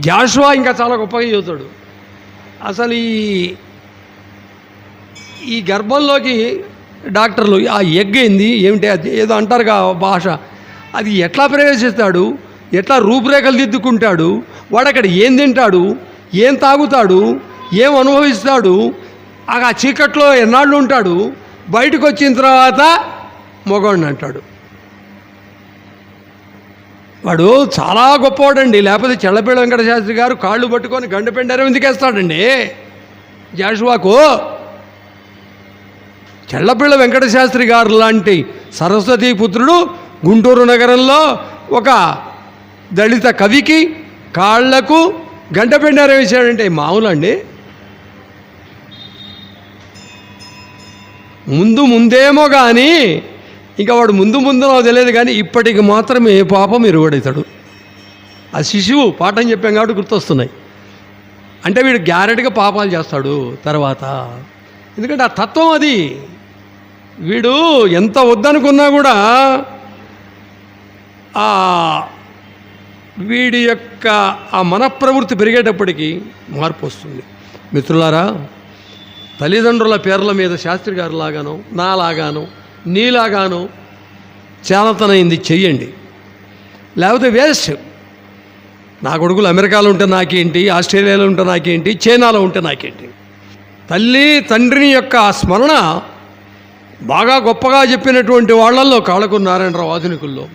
జాషువా ఇంకా చాలా గొప్పగా చదువుతాడు. అసలు ఈ ఈ గర్భంలోకి డాక్టర్లు ఆ ఎగ్ ఏంది? ఏమిటి? అది ఏదో అంటారుగా భాష. అది ఎట్లా ప్రవేశిస్తాడు? ఎట్లా రూపురేఖలు దిద్దుకుంటాడు? వాడు అక్కడ ఏం తింటాడు? ఏం తాగుతాడు? ఏం అనుభవిస్తాడు? ఆ చీకట్లో ఎన్నాళ్ళు ఉంటాడు? బయటకు వచ్చిన తర్వాత మొగోడిని అంటాడు. వాడు చాలా గొప్పవాడండి. లేకపోతే చెల్లపేడ వెంకట శాస్త్రి గారు కాళ్ళు పట్టుకొని గండ పెండారం ఎందుకేస్తాడండి జాషువాకు చెల్లపిళ్ళ వెంకట శాస్త్రి గారు లాంటి సరస్వతీ పుత్రుడు గుంటూరు నగరంలో ఒక దళిత కవికి కాళ్ళకు గంట పెండారం వేసాడంటే మామూలు అండి ముందు ముందేమో కానీ ఇంకా వాడు ముందు ముందు నాకు తెలియదు కానీ ఇప్పటికి మాత్రమే పాపం ఎరుగడవుతాడు ఆ శిశువు పాఠం చెప్పాం కాబట్టి గుర్తొస్తున్నాయి. అంటే వీడు గ్యారెంటీగా పాపాలు చేస్తాడు తర్వాత. ఎందుకంటే ఆ తత్వం అది. వీడు ఎంత వద్దనుకున్నా కూడా ఆ వీడి యొక్క ఆ మనప్రవృత్తి పెరిగేటప్పటికీ మార్పు వస్తుంది. మిత్రులారా తల్లిదండ్రుల పేర్ల మీద శాస్త్రి గారు లాగాను నాలాగాను నీలాగాను చేతనైంది చెయ్యండి. లేకపోతే వేస్ట్. నా కొడుకులు అమెరికాలో ఉంటే నాకేంటి ఆస్ట్రేలియాలో ఉంటే నాకేంటి చైనాలో ఉంటే నాకేంటి? తల్లి తండ్రిని యొక్క స్మరణ బాగా గొప్పగా చెప్పినటువంటి వాళ్ళల్లో కాళకు నారాయణరావు ఆధునికుల్లో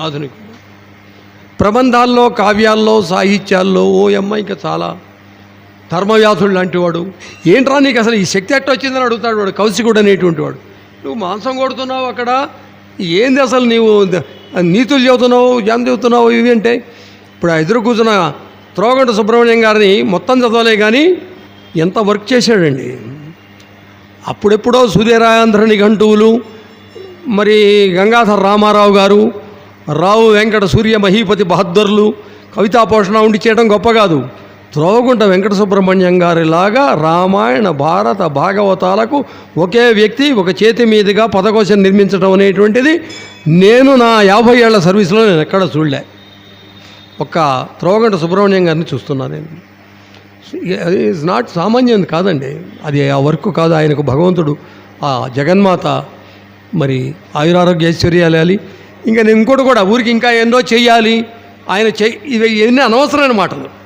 ఆధునికుల్లో. ప్రబంధాల్లో కావ్యాల్లో సాహిత్యాల్లో ఓ అమ్మ ఇంకా చాలా ధర్మవ్యాధుడు లాంటి వాడు. ఏంట్రా నీకు అసలు ఈ శక్తి ఎట్ట వచ్చిందని అడుగుతాడు వాడు కౌశికుడు అనేటువంటి వాడు. నువ్వు మాంసం కొడుతున్నావు అక్కడ? ఏంది అసలు నీవు? నీతులు చెబుతున్నావు ఏం చెబుతున్నావు ఇవి అంటే? ఇప్పుడు ఆ ఎదురు కూర్చున్న త్రోగంట సుబ్రహ్మణ్యం గారిని మొత్తం చదవలే కానీ ఎంత వర్క్ చేశాడండి? అప్పుడెప్పుడో సూర్యరాయాంధ్ర నిఘంటువులు మరి గంగాధర రామారావు గారు రావు వెంకట సూర్య మహీపతి బహద్దర్లు కవితా పోషణ ఉండి చేయడం గొప్ప కాదు. త్రోవగుంట వెంకట సుబ్రహ్మణ్యం గారిలాగా రామాయణ భారత భాగవతాలకు ఒకే వ్యక్తి ఒక చేతి మీదుగా పదకోశం నిర్మించడం అనేటువంటిది నేను నా యాభై ఏళ్ళ సర్వీస్లో నేను ఎక్కడ చూడలే. ఒక్క త్రోవగంట సుబ్రహ్మణ్యం గారిని చూస్తున్నాను నేను. అది ఇస్ నాట్ సామాన్యం కాదండి. అది ఆ వర్క్ కాదు. ఆయనకు భగవంతుడు ఆ జగన్మాత మరి ఆయురారోగ్య ఐశ్వర్యాలు ఇంకా నేను ఇంకోటి కూడా ఊరికి ఇంకా ఎన్నో చేయాలి. ఆయన చెయ్యి ఇవి ఎన్ని అనవసరమైన మాటలు.